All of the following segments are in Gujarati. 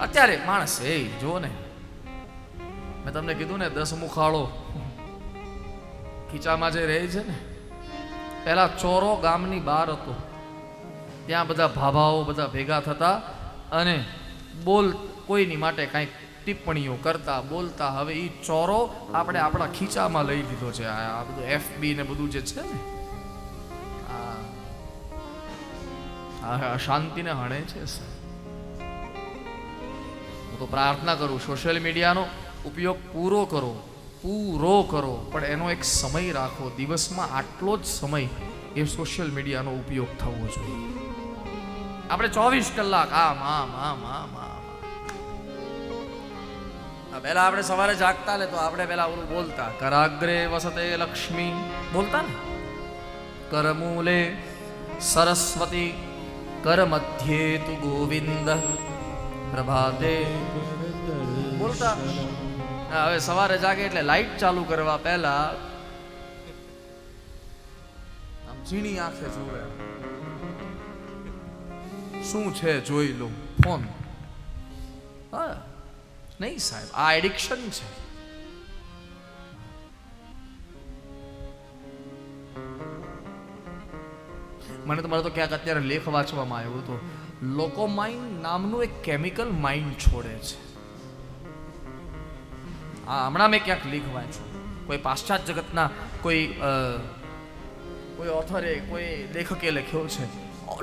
અત્યારે માણસ એ જો ને. મેં તમને કીધું ને, દસ મુખાળો. ખીચામાં જે રહે છે ને, પહેલાં ચોરો ગામની બહાર હતો. ત્યાં બધા ભાભાઓ બધા ભેગા થતા અને બોલ કોઈની માટે કાંઈક ટિપ્પણીઓ કરતા, બોલતા. હવે એ ચોરો આપણે આપણા ખીચામાં લઈ લીધો છે. આ બધું એફબી ને બધું જે છે ને, આ અશાંતિને હણે છે સર. હું તો પ્રાર્થના કરું, સોશિયલ મીડિયાનો ઉપયોગ પૂરો કરો પૂરો કરો. પણ એનો એક સમય રાખો, દિવસમાં આટલો જ સમય એ સોશિયલ મીડિયાનો ઉપયોગ થવો જોઈએ. આપણે ચોવીસ કલાક, આમ આમ આમ આમ આમ. પહેલા આપણે સવારે જાગતા ને તો આપણે પહેલા ઓલું બોલતા, કરાગ્રે વસતે લક્ષ્મી. બોલતા ને? કરમૂલે સરસ્વતી કર મધ્યે તુ ગોવિંદ. પ્રભાતે બોલતા. હવે સવારે જાગે એટલે લાઈટ ચાલુ કરવા પહેલા આમ ઝીણી આંખે જોવે. શું છે જોઈ લો, ફોન. હા, નહીં સાહેબ, આ એડિક્શન છે. મને તો મારે તો ક્યાંક અત્યારે લેખ વાંચવામાં આવ્યો હતો. લોકોમાઇન નામનું એક કેમિકલ માઇન્ડ છોડે છે. આ હમણાં મેં ક્યાંક લીખ વાંચ્યું. કોઈ પાશ્ચાત જગતના કોઈ કોઈ ઓથરે કોઈ લેખકે લખ્યો છે.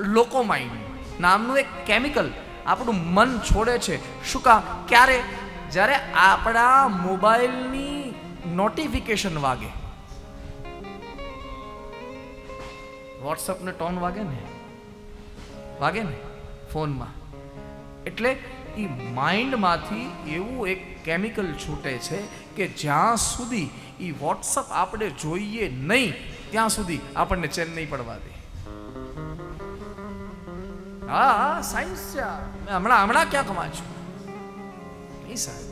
લોકો માઇન્ડ નામનું એક કેમિકલ આપણું મન છોડે છે. શું કામ ક્યારે? જ્યારે આપણા મોબાઈલની નોટિફિકેશન વાગે. વોટ્સઅપને ટોન વાગે ને? વાગે ને? ફોનમાં. એટલે એ માઇન્ડમાંથી એવું એક કેમિકલ છૂટે છે કે જ્યાં સુધી એ વોટ્સઅપ આપણે જોઈએ નહીં, ત્યાં સુધી આપણને ચેન નહીં પડવા દે. હા સાયન્સ છે હમણાં હમણાં ક્યાંક વાંચ્યું. નહીં સાહેબ.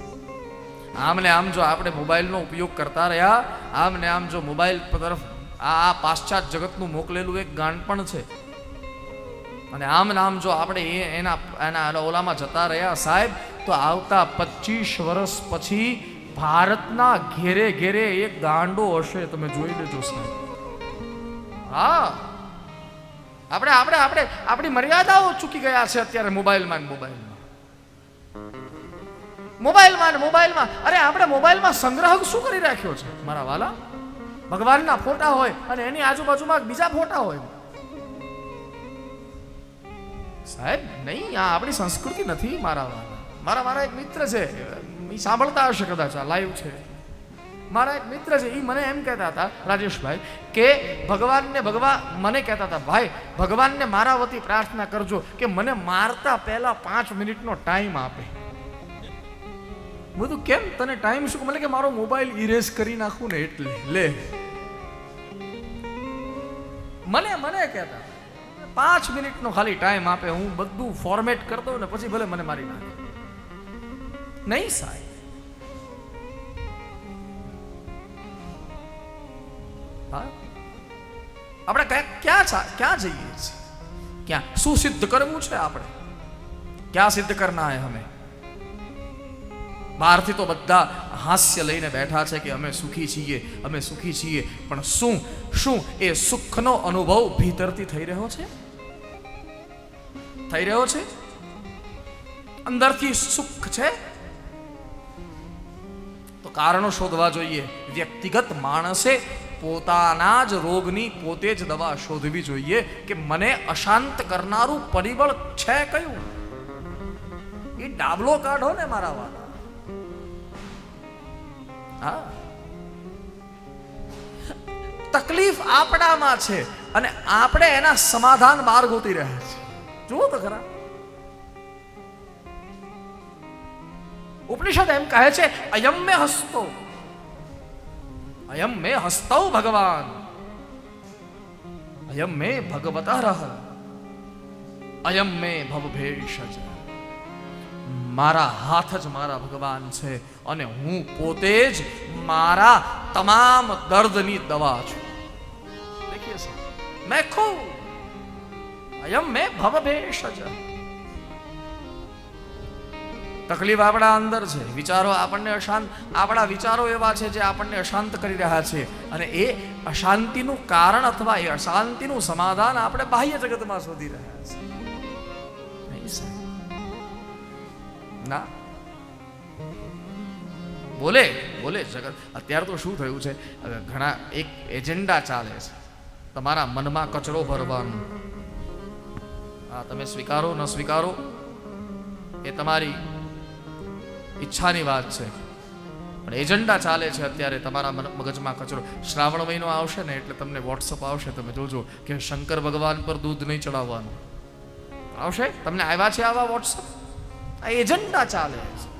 આમ ને આમ જો આપણે મોબાઈલનો ઉપયોગ કરતા રહ્યા, આમ ને આમ જો મોબાઈલ તરફ આ પાશ્ચાત્ય પાશ્ચાત જગતનું મોકલેલું એક ગાંડપણ છે. અને આમ નામ જો આપણે એ એના એના ઓલામાં જતા રહ્યા સાહેબ, તો આવતા પચીસ વર્ષ પછી ભારતના ઘેરે ઘેરે એક ગાંડો હશે, તમે જોઈ લેજો સાહેબ. હા. આપણે આપણે આપણે આપણી મર્યાદાઓ ચૂકી ગયા છે અત્યારે મોબાઈલમાં મોબાઈલમાં. મોબાઈલમાં મોબાઈલમાં. અરે, આપણે મોબાઈલમાં સંગ્રહ શું કરી રાખ્યો છે? મારા વાલા? ભગવાનના ફોટા હોય અને એની આજુબાજુમાં બીજા ફોટા હોય. સાહેબ, નહીં, આ આપણી સંસ્કૃતિ નથી મારા મારા મારા એક મિત્ર છે, એ સાંભળતા હશે કદાચ, આ લાઈવ છે. મારા એક મિત્ર છે, એ મને એમ કહેતા હતા, રાજેશભાઈ, કે ભગવાનને ભગવાન મને કહેતા હતા, ભાઈ, ભગવાનને મારા વતી પ્રાર્થના કરજો કે મને મારતા પહેલા પાંચ મિનિટનો ટાઈમ આપે. બધું કેમ? તને ટાઈમ શું? મને કે મારો મોબાઈલ ઇરેઝ કરી નાખું ને એટલે. લે. મને મને કહેતા પાંચ મિનિટનો ખાલી ટાઈમ આપે, હું બધું ફોર્મેટ કરી દઉં ને પછી ભલે મને મારી નાખે. નહીં સાહેબ. આપણે કયા ક્યાં જઈએ છીએ? ક્યાં? શું સિદ્ધ કરવું છે આપણે? ક્યાં સિદ્ધ કરના હે હમે બહારથી તો બધા હાસ્ય લઈને બેઠા છે કે અમે સુખી છીએ, અમે સુખી છીએ. પણ શું શું એ સુખનો અનુભવ ભીતરથી થઈ રહ્યો છે? થઈ રહ્યો છે? અંદરથી સુખ છે? તો કારણો શોધવા જોઈએ. વ્યક્તિગત માણસે પોતાના જ રોગની પોતે જ દવા શોધવી જોઈએ કે મને અશાંત કરનારું પરિબળ છે કયું? એ ડાબલો કાઢો ને મારા વાલા. હા. તકલીફ આપણામાં છે અને આપણે એના સમાધાન બહાર ગોતી રહ્યા છીએ. જુઓ તો ખરા ઉપનિષદ એમ કહે છે અયમ મેં હસ્તો અયમ મેં હસ્તૌ ભગવાન અયમ મેં ભગવત રહ અયમ મેં ભવભેષજ મારા હાથ જ મારા ભગવાન છે અને હું પોતે જ મારા તમામ દર્દની દવા છું દેખીએ સર મેં ખુદ અયમ મેં ભવભેષજ તકલીફ આપણા અંદર છે. વિચારો આપણને અશાંત, આપણા વિચારો એવા છે જે આપણને અશાંત કરી રહ્યા છે. અને એ અશાંતિનું કારણ અથવા એ અશાંતિનું સમાધાન આપણે બાહ્ય જગતમાં શોધી રહ્યા છે. ના. બોલે બોલે જગત. અત્યારે તો શું થયું છે? ઘણા એક એજન્ડા ચાલે છે. તમારા મનમાં કચરો ભરવાનો. હા તમે સ્વીકારો, ન સ્વીકારો, એ તમારી ઈચ્છાની વાત છે. પણ એજન્ડા ચાલે છે અત્યારે તમારા મગજમાં કચરો. શ્રાવણ મહિનો આવશે ને એટલે તમને વોટ્સઅપ આવશે, તમે જોજો કે શંકર ભગવાન પર દૂધ નહીં ચડાવવાનું. આવશે? તમને આવ્યા છે આવા વોટ્સઅપ? આ એજન્ડા ચાલે છે.